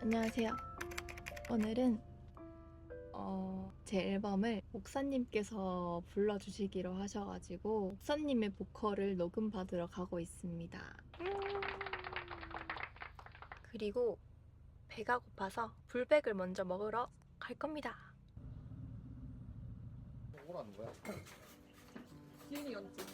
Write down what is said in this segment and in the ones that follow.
안녕하세요. 오늘은 어, 제 앨범을 목사님께서 불러주시기로 하셔가지고 목사님의 보컬을 녹음 받으러 가고 있습니다. 그리고 배가 고파서 불백을 먼저 먹으러 갈 겁니다. 뭐라는 거야? 지은이 연지.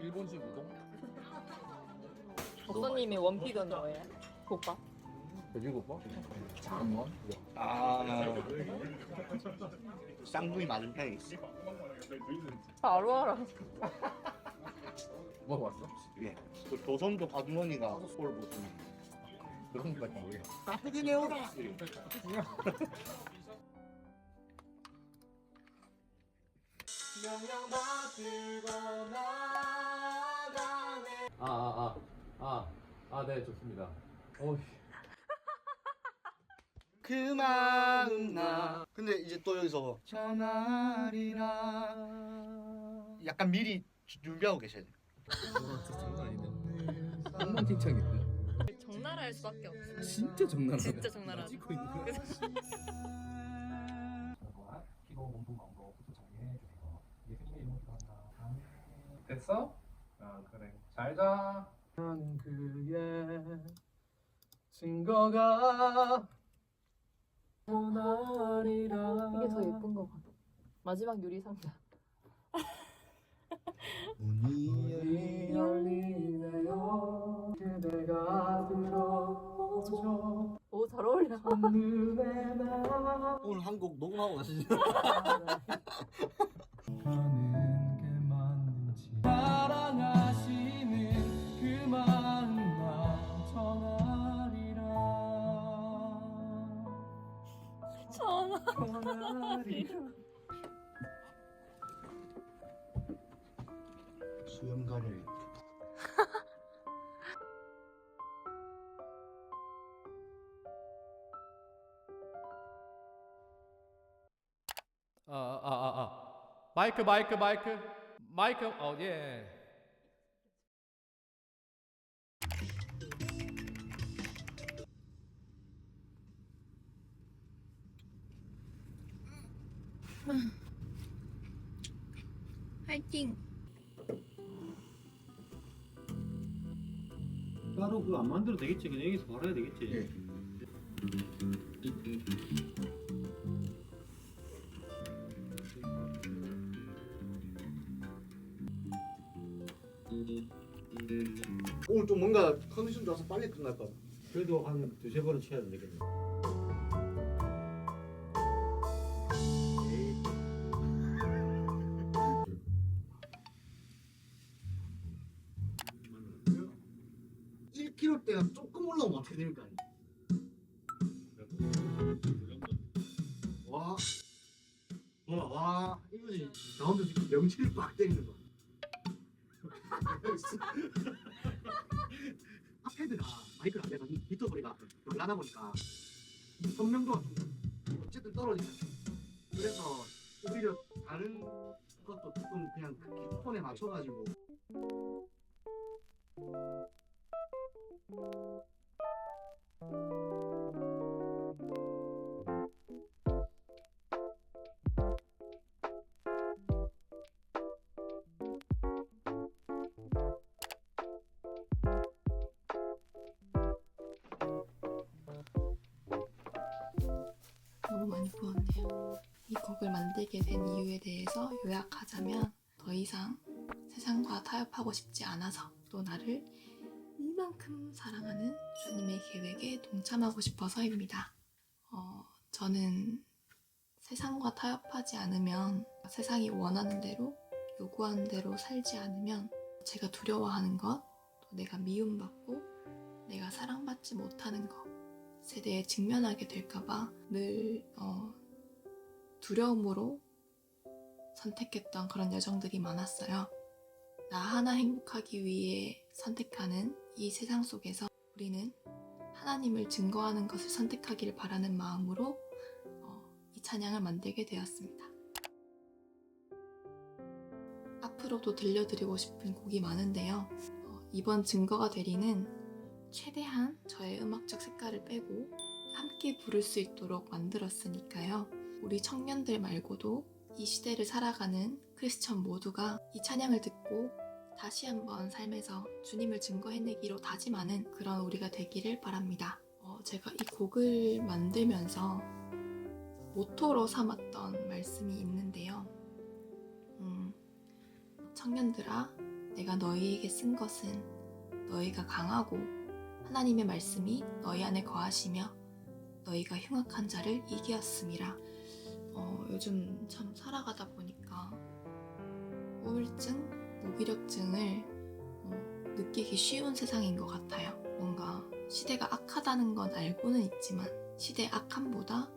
일본식 우동? 목사님이 원픽은 뭐예요? 오빠. 돼지국밥? 잠깐만. 아 쌍둥이 맞은 편이 있어. 바로 알아. 먹어봤어? 예. 그 조선도 아주머니가 꼴 보더니 그런 거까지 모르겠어. 나쁘게 내오라. 아, 아, 아, 아, 아, 네, 좋습니다. 어, 그 마음 나. 근데 이제 또 여기서 전화리라. 약간 미리 주- 준비하고 계셔야 돼. 진짜 장난 아니네. 한번 칭찬인데? 적나라 할 수밖에 없어. 진짜 장난하네. 진짜 장난하네. 찍고 있는 거야? 기도 몸통 광고 부탁하게 해주세요. 예수님의 이름으로 기도한다. 아멘. 됐어? 아 그래. 잘 자. 그의 증거가 전화리라. 이게 더 예쁜 거 같아. 마지막 유리 상자. 문이 열리네요. 그대가 들어오죠. 오, 잘 어울려. 오늘 한곡 녹음하고 가시죠. 수염 가려야겠다 아, 아, 아, 아. 마이크, 마이크, 마이크. 마이크, 어, 예. 화이팅! 따로 그거 안 만들어도 되겠지. 그냥 여기서 바로 해야 되겠지. 예. 오늘 좀 뭔가 컨디션 좋아서 빨리 끝날 것 같아 그래도 한 두세 번은 쳐야 되겠네. 됩니까? 와, 와, 와, 이거지. 가운데 지금 명치를 빡 때리는 거. 앞헤드가 마이크를 안 대서 비트 소리가 별나다 보니까 선명도가 좀 어쨌든 떨어지죠. 그래서 오히려 다른 것도 조금 그냥 그 톤에 맞춰가지고 너무 많이 부었네요. 이 곡을 만들게 된 이유에 대해서 요약하자면 더 이상 세상과 타협하고 싶지 않아서 또 나를 이만큼 사랑하는 주님의 계획에 동참하고 싶어서입니다. 어, 저는 세상과 타협하지 않으면 세상이 원하는 대로 요구하는 대로 살지 않으면 제가 두려워하는 것, 또 내가 미움받고 내가 사랑받지 못하는 것 세대에 직면하게 될까봐 늘 어, 두려움으로 선택했던 그런 여정들이 많았어요. 나 하나 행복하기 위해 선택하는 이 세상 속에서 우리는 하나님을 증거하는 것을 선택하기를 바라는 마음으로 어, 이 찬양을 만들게 되었습니다. 앞으로도 들려드리고 싶은 곡이 많은데요. 어, 이번 증거가 되리는 최대한 저의 음악적 색깔을 빼고 함께 부를 수 있도록 만들었으니까요. 우리 청년들 말고도 이 시대를 살아가는 크리스천 모두가 이 찬양을 듣고 다시 한번 삶에서 주님을 증거해내기로 다짐하는 그런 우리가 되기를 바랍니다. 어, 제가 이 곡을 만들면서 모토로 삼았던 말씀이 있는데요. 음, 청년들아, 내가 너희에게 쓴 것은 너희가 강하고 하나님의 말씀이 너희 안에 거하시며 너희가 흉악한 자를 이기었음이라. 어, 요즘 참 살아가다 보니까 우울증, 무기력증을 어, 느끼기 쉬운 세상인 것 같아요. 뭔가 시대가 악하다는 건 알고는 있지만 시대의 악함보다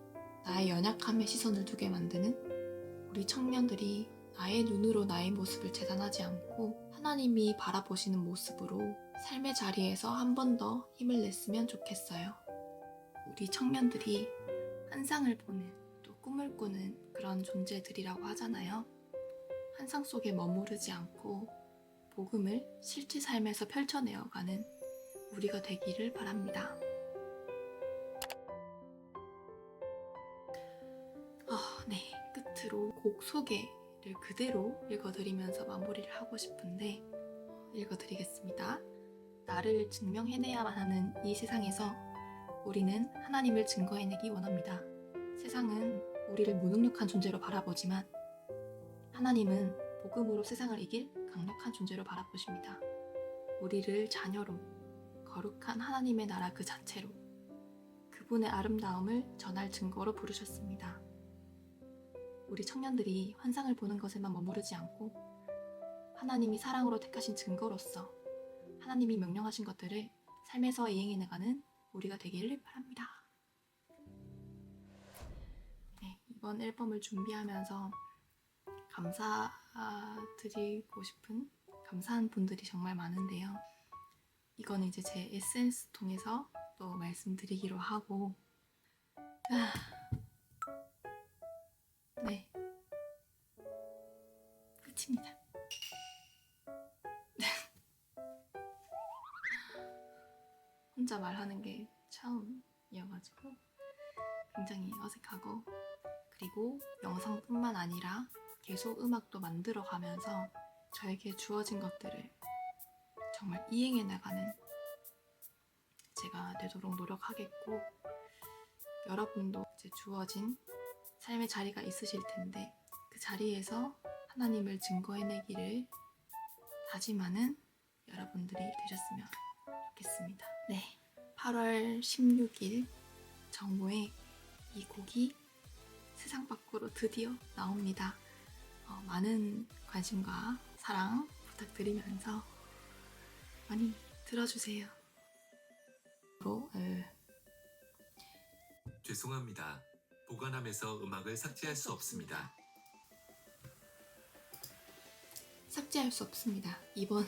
나의 연약함에 시선을 두게 만드는 우리 청년들이 나의 눈으로 나의 모습을 재단하지 않고 하나님이 바라보시는 모습으로 삶의 자리에서 한 번 더 힘을 냈으면 좋겠어요. 우리 청년들이 환상을 보는 또 꿈을 꾸는 그런 존재들이라고 하잖아요. 환상 속에 머무르지 않고 복음을 실제 삶에서 펼쳐내어가는 우리가 되기를 바랍니다. 아, 네. 끝으로 곡 소개를 그대로 읽어드리면서 마무리를 하고 싶은데 어, 읽어드리겠습니다. 나를 증명해내야만 하는 이 세상에서 우리는 하나님을 증거해내기 원합니다. 세상은 우리를 무능력한 존재로 바라보지만 하나님은 복음으로 세상을 이길 강력한 존재로 바라보십니다. 우리를 자녀로 거룩한 하나님의 나라 그 자체로 그분의 아름다움을 전할 증거로 부르셨습니다. 우리 청년들이 환상을 보는 것에만 머무르지 않고 하나님이 사랑으로 택하신 증거로서 하나님이 명령하신 것들을 삶에서 이행해 나가는 우리가 되기를 바랍니다. 네, 이번 앨범을 준비하면서 감사드리고 싶은 감사한 분들이 정말 많은데요. 이거는 이제 제 에센스 통해서 또 말씀드리기로 하고 아, 네 끝입니다. 혼자 말하는 게 처음이어가지고 굉장히 어색하고 그리고 영상뿐만 아니라 계속 음악도 만들어 가면서 저에게 주어진 것들을 정말 이행해 나가는 제가 되도록 노력하겠고 여러분도 이제 주어진 삶의 자리가 있으실 텐데 그 자리에서 하나님을 증거해내기를 다짐하는 여러분들이 되셨으면 좋겠습니다. 네, 8월 16일 정모에 이 곡이 세상 밖으로 드디어 나옵니다. 어, 많은 관심과 사랑 부탁드리면서 많이 들어주세요. 로, 에, 죄송합니다. 보관함에서 음악을 삭제할 수 없습니다. 삭제할 수 없습니다. 이번